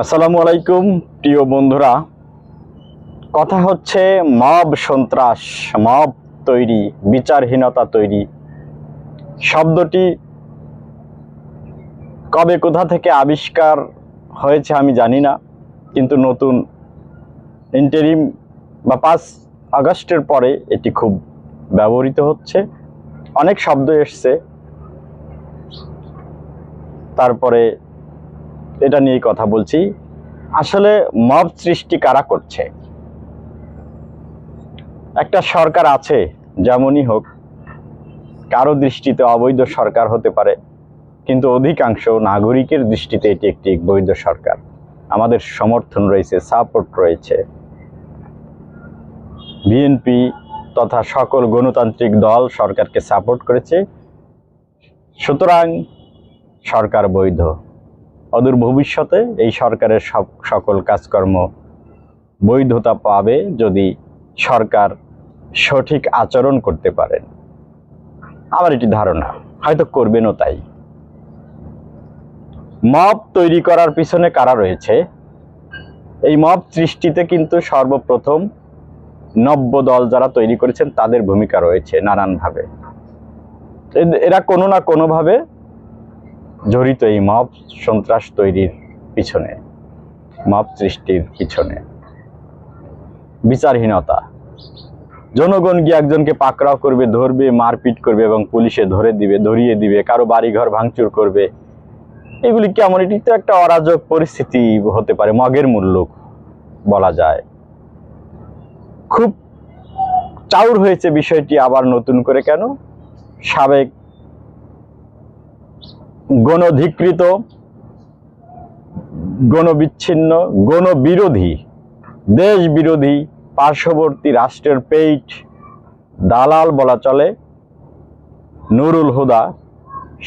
আসসালামু আলাইকুম, প্রিয় বন্ধুরা। কথা হচ্ছে মব সন্ত্রাস, মব তৈরি, বিচারহীনতা তৈরি। শব্দটি কবে, কোথা থেকে আবিষ্কার হয়েছে আমি জানি না, কিন্তু নতুন ইন্টারিম বা পাঁচ আগস্টের পরে এটি খুব ব্যবহৃত হচ্ছে। অনেক শব্দ এসছে। তারপরে এটা নিয়ে কথা বলছি। আসলে মব সৃষ্টি কারা করছে? একটা সরকার আছে, যেমনই হোক, কারও দৃষ্টিতে অবৈধ সরকার হতে পারে, কিন্তু অধিকাংশ নাগরিকের দৃষ্টিতে এটি একটি বৈধ সরকার। আমাদের সমর্থন রয়েছে সাপোর্ট রয়েছে। বিএনপি তথা সকল গণতান্ত্রিক দল সরকারকে সাপোর্ট করেছে। সুতরাং সরকার বৈধ। অদূর ভবিষ্যতে এই সরকারের সকল কাজকর্ম বৈধতা পাবে যদি সরকার সঠিক আচরণ করতে পারেন আমার এটি ধারণা, হয়তো করবেনও তাই। মব তৈরি করার পিছনে কারা রয়েছে? এই মব সৃষ্টিতে কিন্তু সর্বপ্রথম নব্য দল যারা তৈরি করেছেন তাদের ভূমিকা রয়েছে নানানভাবে। এরা কোনো না কোনোভাবে জড়িত এই মব সন্ত্রাস তৈরির পিছনে মব সৃষ্টির পিছনে। বিচারহীনতা। জনগণ গিয়ে একজনকে পাকড়াও করবে, ধরবে, মারপিট করবে এবং পুলিশে ধরে দিবে, ধরিয়ে দিবে, কারও বাড়িঘর ভাঙচুর করবে। এগুলি কেমন এটি তো একটা অরাজক পরিস্থিতি হতে পারে, মগের মূল্য বলা যায়। খুব চাউর হয়েছে বিষয়টি আবার নতুন করে কেন? সাবেক গণধিকৃত, গণবিচ্ছিন্ন, গণবিরোধী দেশ বিরোধী পার্শ্ববর্তী রাষ্ট্রের পেইট দালাল বলা চলে নুরুল হুদা,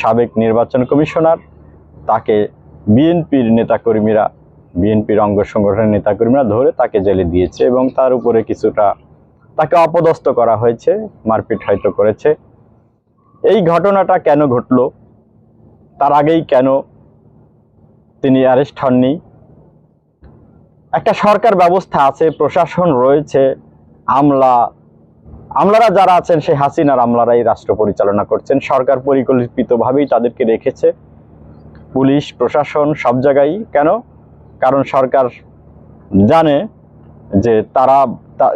সাবেক নির্বাচন কমিশনার। তাকে বিএনপির নেতাকর্মীরা, বিএনপির অঙ্গ সংগঠনের নেতাকর্মীরা ধরে তাকে জেলে দিয়েছে এবং তার উপরে কিছুটা তাকে অপদস্থ করা হয়েছে, মারপিট হয়তো করেছে। এই ঘটনাটা কেন ঘটলো? তার আগেই কেন তিনি অ্যারেস্ট হননি? একটা সরকার ব্যবস্থা আছে, প্রশাসন রয়েছে, আমলা, আমলারা যারা আছেন, সেই হাসিনার আমলারাই রাষ্ট্র পরিচালনা করছেন। সরকার পরিকল্পিতভাবেই তাদেরকে রেখেছে। পুলিশ, প্রশাসন সব জায়গায়। কেন? কারণ সরকার জানে যে তারা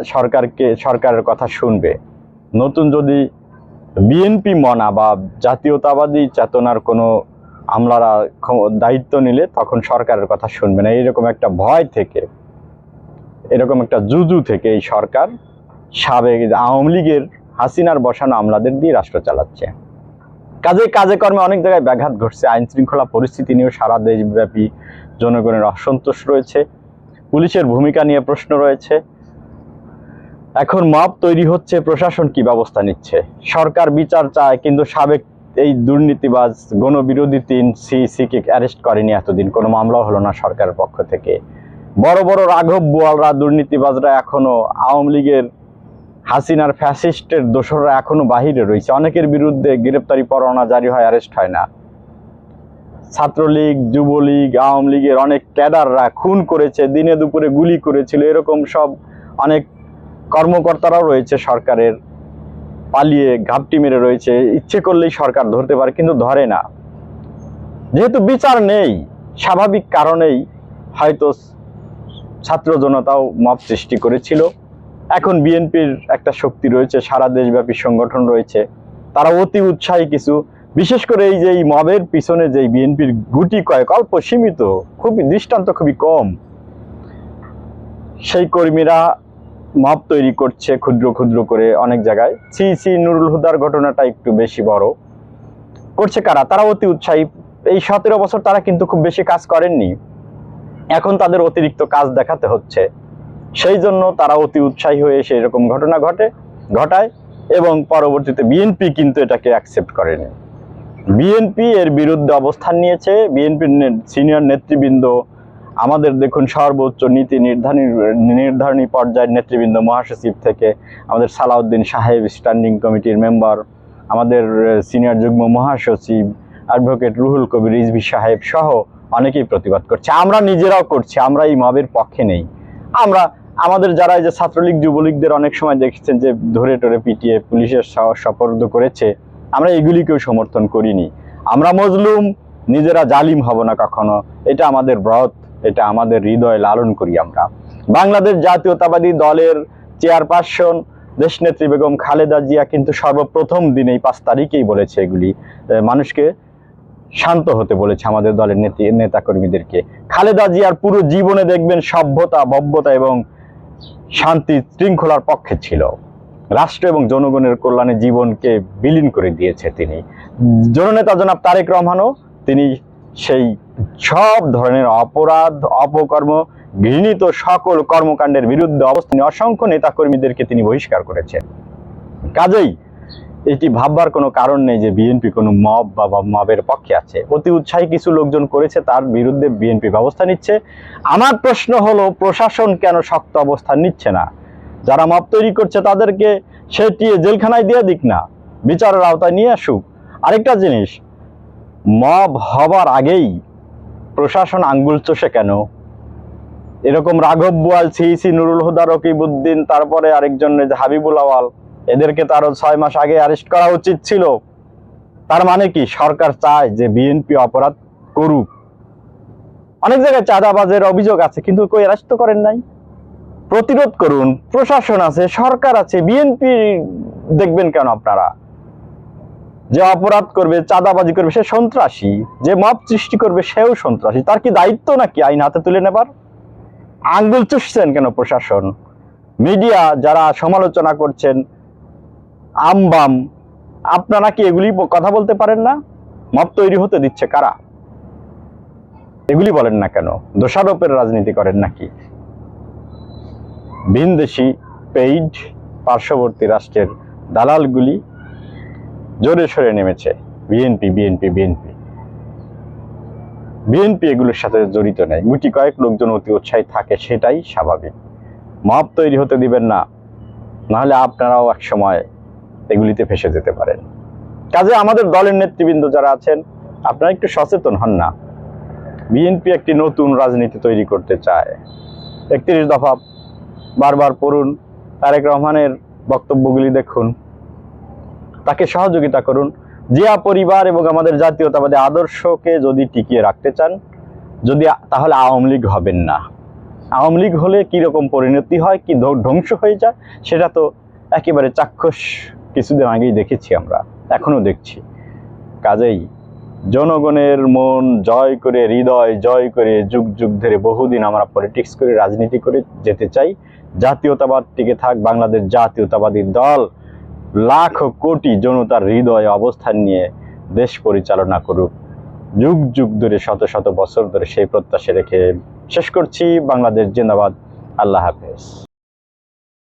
সরকারকে, সরকারের কথা শুনবে। নতুন যদি বিএনপি মনা বা জাতীয়তাবাদী চেতনার কোনো আমলারা দায়িত্ব নিলে তখন সরকারের কথা শুনবে না। এরকম একটা ভয় থেকে, এরকম একটা জুজু থেকে এই সরকার সাবেক আওয়ামী লীগের হাসিনার বসানো আমলাদের দিয়ে রাষ্ট্র চালাচ্ছে। কাজে কাজে কর্মে অনেক জায়গায় ব্যাঘাত ঘটছে। আইন শৃঙ্খলা পরিস্থিতি নিয়েও সারা দেশব্যাপী জনগণের অসন্তোষ রয়েছে। পুলিশের ভূমিকা নিয়ে প্রশ্ন রয়েছে। এখন মাপ তৈরি হচ্ছে, প্রশাসন কি ব্যবস্থা নিচ্ছে? সরকার বিচার চায়, কিন্তু সাবেক এই দুর্নীতিবাজ, গণবিরোধী তিন সিসিকে অ্যারেস্ট করেনি এতদিন। কোনো মামলাও হলো না সরকারের পক্ষ থেকে। বড় বড় রাঘব বোয়ালরা, দুর্নীতিবাজরা এখনও আওয়ামী লীগের, হাসিনার ফ্যাসিস্টের দোসররা এখনও বাহিরে রয়েছে। অনেকের বিরুদ্ধে গ্রেপ্তারি পরোয়ানা জারি হয় অ্যারেস্ট হয় না। ছাত্রলীগ, যুবলীগ, আওয়ামী লীগের অনেক ক্যাডাররা খুন করেছে, দিনে দুপুরে গুলি করেছিল, এরকম সব অনেক কর্মকর্তারাও রয়েছে সরকারের পালিয়ে ঘাপটি মেরে রয়েছে। ইচ্ছে করলেই সরকার ধরতে পারে, কিন্তু ধরে না। যেহেতু বিচার নেই, স্বাভাবিক কারণেই হয়তো ছাত্র জনতাও মব সৃষ্টি করেছিল। এখন বিএনপির একটা শক্তি রয়েছে, সারা দেশব্যাপী সংগঠন রয়েছে। তারা অতি উৎসাহী কিছু। বিশেষ করে এই যে এই মবের পিছনে যে বিএনপির গুটি কয়েক, অল্প সীমিত, খুবই দৃষ্টান্ত খুবই কম। সেই কর্মীরা মব তৈরি করছে ক্ষুদ্র ক্ষুদ্র করে অনেক জায়গায়। সি সি নুরুল হুদার ঘটনাটা একটু বেশি বড়। করছে কারা? তারা অতি উৎসাহী। এই সতেরো বছর তারা কিন্তু খুব বেশি কাজ করেননি। এখন তাদের অতিরিক্ত কাজ দেখাতে হচ্ছে। সেই জন্য তারা অতি উৎসাহী হয়ে সেই রকম ঘটনা ঘটে, ঘটায় এবং পরবর্তীতে বিএনপি কিন্তু এটাকে অ্যাকসেপ্ট করেনি। বিএনপি এর বিরুদ্ধে অবস্থান নিয়েছে। বিএনপির সিনিয়র নেতৃবৃন্দ আমাদের দেখুন সর্বোচ্চ নীতি নির্ধারণী নির্ধারণী পর্যায়ের নেতৃবৃন্দ মহাসচিব থেকে আমাদের সালাউদ্দিন সাহেব, স্ট্যান্ডিং কমিটির মেম্বার, আমাদের সিনিয়র যুগ্ম মহাসচিব, অ্যাডভোকেট রুহুল কবির, রিজভি সাহেব সহ অনেকেই প্রতিবাদ করছে। আমরা নিজেরাও করছি, আমরা এই মবের পক্ষে নেই। আমরা, আমাদের যারা এই যে ছাত্রলীগ, যুবলীগদের অনেক সময় দেখেছেন যে ধরে টরে পিটিয়ে পুলিশের সপর্দ করেছে, আমরা এগুলিকেও সমর্থন করিনি। আমরা মজলুম, নিজেরা জালিম হব না কখনো। এটা আমাদের ব্রত এটা আমাদের হৃদয় লালন করি আমরা। বাংলাদেশ জাতীয়তাবাদী দলের চেয়ারপারসন দেশনেত্রী বেগম খালেদা জিয়া কিন্তু সর্বপ্রথম দিন এই পাঁচ তারিখেই বলেছে এগুলি মানুষকে শান্ত হতে বলেছে আমাদের দলের নেতা, নেতাকর্মীদেরকে। খালেদা জিয়ার পুরো জীবনে দেখবেন সভ্যতা, ভব্যতা এবং শান্তি শৃঙ্খলার পক্ষে ছিল। রাষ্ট্র এবং জনগণের কল্যাণে জীবনকে বিলীন করে দিয়েছে তিনি। জননেতা জনাব তারেক রহমানও তিনি সেই সব ধরনের অপরাধ, অপকর্ম, ঘৃণিত সকল কর্মকাণ্ডের বিরুদ্ধে অবস্থানে অসংখ্য নেতাকর্মীদেরকে তিনি বহিষ্কার করেছেন। কাজেই এটি ভাববার কোনো কারণ নেই যে বিএনপি কোনো মব বা মবের পক্ষে আছে। অতি উৎসাহী কিছু লোকজন করেছে, তার বিরুদ্ধে বিএনপি ব্যবস্থা নিচ্ছে। আমার প্রশ্ন হলো, প্রশাসন কেন শক্ত অবস্থান নিচ্ছে না? যারা মব তৈরি করছে তাদেরকে সেটিয়ে জেলখানায় দিয়ে দিক না, বিচারের আওতায় নিয়ে আসুক। আরেকটা জিনিস, মব হবার আগেই প্রশাসন আঙ্গুল চষে কেন? এরকম রাঘব বোয়াল সিইসি নুরুল হুদা রকিবউদ্দিন তারপরে আরেকজন যে হাবিবুল আওয়াল, এদেরকে তো আরও ছয় মাস আগে অ্যারেস্ট করা উচিত ছিল। তার মানে কি? সরকার চায় যে বিএনপি অপরাধ করুক। অনেক জায়গায় চাঁদাবাজের অভিযোগ আছে, কিন্তু কই অ্যারেস্ট তো করেন নাই। প্রতিরোধ করুন, প্রশাসন আছে, সরকার আছে বিএনপি দেখবেন কেন আপনারা? যে অপরাধ করবে, চাঁদাবাজি করবে, সে সন্ত্রাসী। যে মব সৃষ্টি করবে, সেও সন্ত্রাসী। তার কি দায়িত্ব নাকি আইন হাতে তুলে নেবার? আঙ্গুল চুষছেন কেন প্রশাসন? মিডিয়া যারা সমালোচনা করছেন, আমবাম, আপনারা কি এগুলি কথা বলতে পারেন না? মত তৈরি হতে দিচ্ছে কারা? এগুলি বলেন না কেন? দোষারোপের রাজনীতি করেন নাকি? ভিনদেশি পেইড পার্শ্ববর্তী রাষ্ট্রের দালালগুলি জোরে সরে নেমেছে বিএনপি বিএনপি বিএনপি। বিএনপি এগুলোর সাথে জড়িত নেই। গুটি কয়েক লোকজন অতি উৎসাহী থাকে, সেটাই স্বাভাবিক। মব তৈরি হতে দিবেন না, নাহলে আপনারাও এক সময় এগুলিতে ফেসে যেতে পারেন। কাজে আমাদের দলের নেতৃবৃন্দ যারা আছেন, আপনারা একটু সচেতন হন না। বিএনপি একটি নতুন রাজনীতি তৈরি করতে চায়। একত্রিশ দফা বারবার পড়ুন, তারেক রহমানের বক্তব্যগুলি দেখুন। তাকে সহযোগিতা করুন। জিয়া পরিবার এবং আমাদের জাতীয়তাবাদী আদর্শকে যদি টিকিয়ে রাখতে চান, যদি তাহলে আওয়ামী লীগ হবেন না। আওয়ামী লীগ হলে কীরকম পরিণতি হয়, কি ধ্বংস হয়ে যায়, সেটা তো একেবারে চাক্ষুষ কিছুদিন আগেই দেখেছি আমরা, এখনও দেখছি। কাজেই জনগণের মন জয় করে, হৃদয় জয় করে যুগ যুগ ধরে বহুদিন আমরা পলিটিক্স করে, রাজনীতি করে যেতে চাই। জাতীয়তাবাদ টিকে থাক, বাংলাদেশ জাতীয়তাবাদী দল লাখ কোটি জনতার হৃদয় অবস্থান নিয়ে দেশ পরিচালনা করুক। যুগ যুগ ধরে, শত শত বছর ধরে সেই প্রত্যাশা রেখে শেষ করছি। বাংলাদেশ জিন্দাবাদ। আল্লাহ হাফেজ।